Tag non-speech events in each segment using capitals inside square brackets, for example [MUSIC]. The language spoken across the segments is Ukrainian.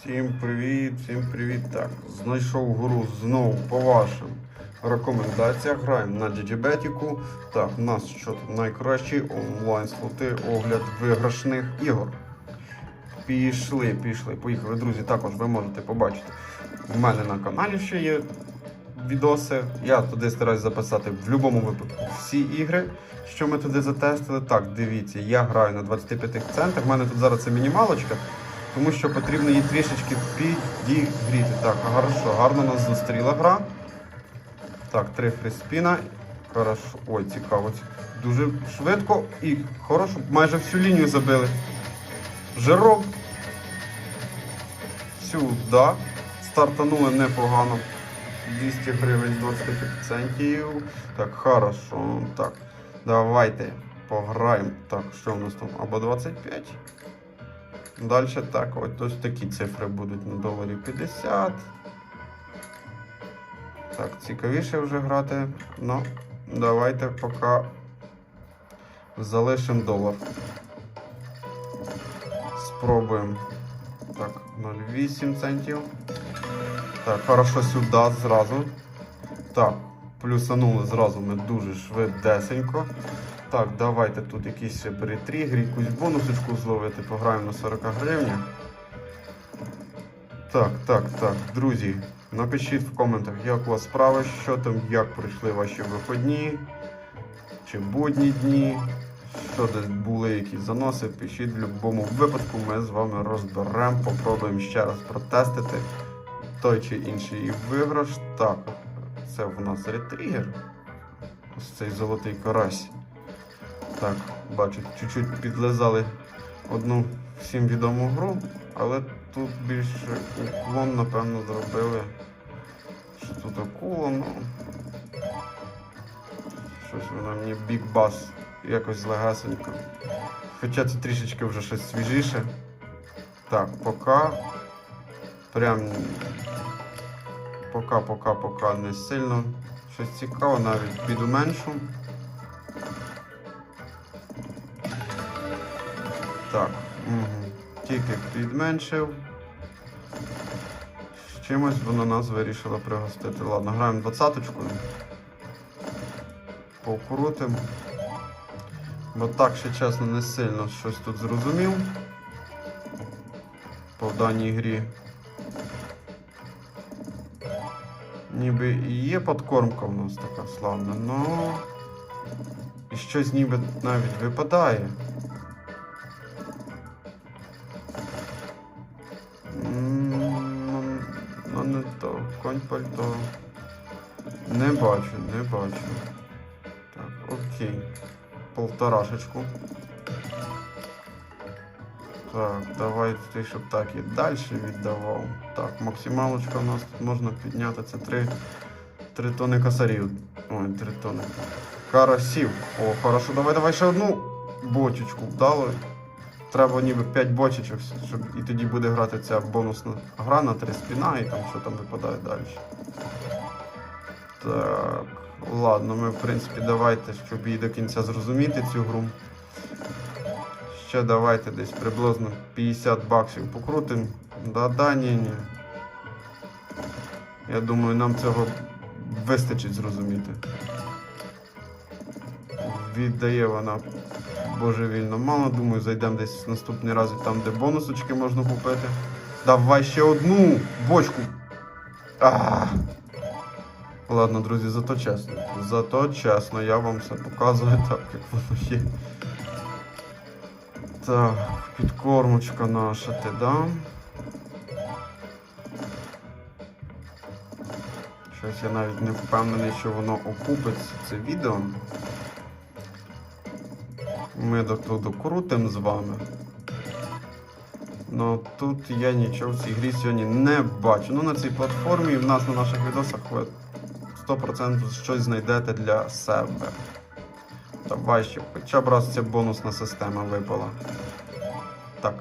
Всім привіт, всім привіт. Так, знайшов гру знову по вашим рекомендаціях. Граємо на GGBetiку. Так, у нас що тут найкращі онлайн слоти, огляд виграшних ігор. Пішли, пішли, поїхали. Друзі, також ви можете побачити. У мене на каналі ще є відоси. Я туди стараюсь записати в будь-якому випадку всі ігри, що ми туди затестили. Так, дивіться, я граю на 25 центах. У мене тут зараз це мінімалочка, тому що потрібно її трішечки підігріти. Так, хорошо, гарно нас зустріла гра. Так, три фриспіна. Хорошо. Ой, цікаво. Дуже швидко і хорошо, майже всю лінію забили. Жирок. Сюди. Стартанули непогано. 200 гривень з 25 центів. Так, хорошо. Так, давайте пограємо. Так, що в нас там? Або 25. Далі так, ось такі цифри будуть на доларі 50. Так, цікавіше вже грати. Ну, давайте поки залишимо долар. Спробуємо. Так, 0,8 центів. Так, хорошо сюди зразу. Так, плюсанули зразу ми дуже швидесенько. Так, давайте тут якийсь ще перетрігер, якусь бонусочку зловити, пограємо на 40 гривень. Так, так, так, друзі, напишіть в коментах, як у вас справи, що там, як пройшли ваші виходні, чи будні дні, що десь були якісь заноси, пишіть в будь-якому випадку, ми з вами розберемо, попробуємо ще раз протестити той чи інший виграш. Так, це в нас ретригер. Ось цей золотий карась. Так, бачу, чуть-чуть підлизали одну всім відому гру, але тут більше уклон, напевно, зробили. Що тут акула, ну. Щось вона мені Big Bass якось легесенько. Хоча це трішечки вже щось свіжіше. Так, поки. Прям поки не сильно щось цікаве, навіть підуменшу. Так, угу. тільки підменшив. Чимось воно нас вирішило пригостити. Ладно, граємо двадцяточкою. Покрутим. Бо так, ще чесно, не сильно щось тут зрозумів. По даній грі. Ніби і є подкормка в нас така славна, но і щось ніби навіть випадає. Ну, ну не то, конь пальто. Не бачу, не бачу. Так, окей. Полторашечку. Так, давайте, щоб так і далі віддавав. Так, максималочка у нас тут можна підняти. Це 3, 3 тони косарів. Ой, 3 тони. Карасів. О, хорошо, давай, давай ще одну бочечку вдало. Треба ніби 5 бочечок, щоб і тоді буде грати ця бонусна гра на 3 спіна і там що там випадає далі. Так, ладно, ми в принципі давайте, щоб її до кінця зрозуміти цю гру. Ще давайте десь приблизно 50 баксів покрутимо. Да-да, ні, ні. Я думаю, нам цього вистачить зрозуміти. Віддає вона божевільно мало. Думаю, зайдемо десь в наступний раз і там, де бонусочки можна купити. Давай ще одну бочку. А. Ладно, друзі, зато чесно. Зато чесно, я вам все показую так, як воно є. Так, підкормочка наша ти дам. Щось я навіть не впевнений, що воно окупиться це відео. Ми до тут докрутимо з вами. Ну тут я нічого в цій грі сьогодні не бачу. Ну на цій платформі в нас на наших відосах ви 100% щось знайдете для себе. Давай ще хоча б раз ця бонусна система випала. Так.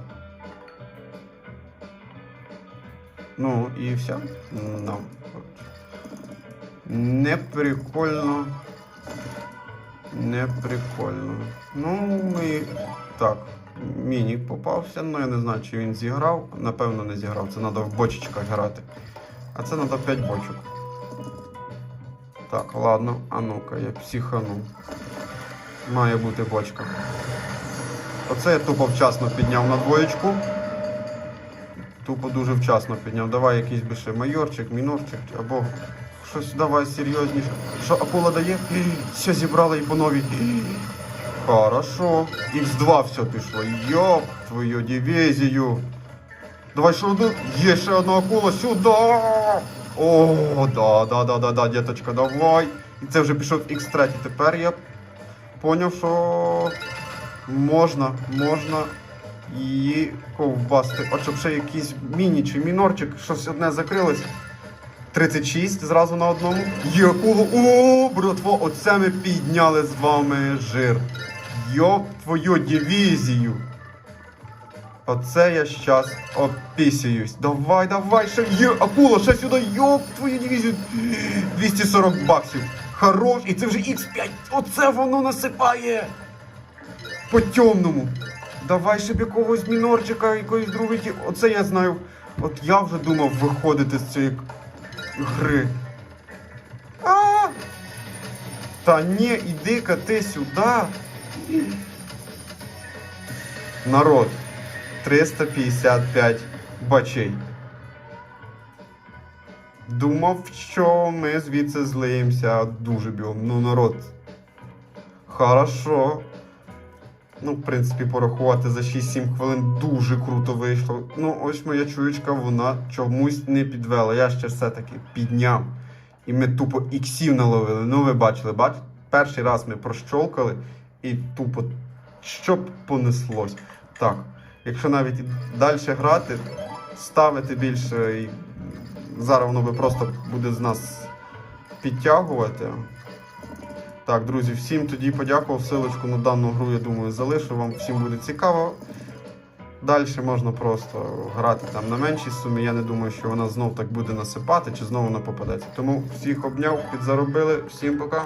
Ну і все. Ну. Не прикольно. Не прикольно. Ну і так. мінік попався. Ну я не знаю, чи він зіграв. Напевно, не зіграв. Це треба в бочечках грати. А це треба 5 бочок. Так, ладно, а ну-ка, я психану. Має бути бочка. Оце я тупо вчасно підняв на двоєчку. Тупо дуже вчасно підняв. Давай якийсь би ще майорчик, мінорчик або щось давай серйозніше. Що Акула дає? [GASPS] Все зібрали і по новій. [GASPS] Хорошо. Х2 все пішло. Йоп, твою дивізію. Давай ще одну. Є ще одна акула сюди. О, да, да, да, да, да, діточка, давай. І це вже пішов Х3. Тепер я поняв, що можна, можна її ковбасти. От щоб ще якийсь міні чи мінорчик, щось одне закрилось. 36 зразу на одному. Акулу. О, братво, оце ми підняли з вами жир. Йоп твою дивізію. Оце я щас опісююсь. Давай, давай, ще є акула, ще сюди, йоп твою дивізію. 240 баксів. Хорош, і це вже Х5. Оце воно насипає. По темному. Давай ще б якогось мінорчика, якоїсь другої. Оце я знаю. От я вже думав виходити з цієї гри. А! Та ні, іди-ка ти сюди. Народ. 355 бачей. Думав, що ми звідси злиємося дуже бігом. Ну, народ. Хорошо. Ну, в принципі, порахувати за 6-7 хвилин дуже круто вийшло. Ну, ось моя чуєчка, вона чомусь не підвела. Я ще все-таки підняв. І ми тупо іксів наловили. Ну, ви бачили, бачите? Перший раз ми прощолкали і тупо щоб понеслось. Так, якщо навіть далі грати, ставити більше зараз воно би просто буде з нас підтягувати. Так, друзі, всім тоді подякував. Силочку на дану гру, я думаю, залишу. Вам всім буде цікаво. Далі можна просто грати там на меншій сумі. Я не думаю, що вона знов так буде насипати чи знову вона попадеться. Тому всіх обняв, підзаробили. Всім пока.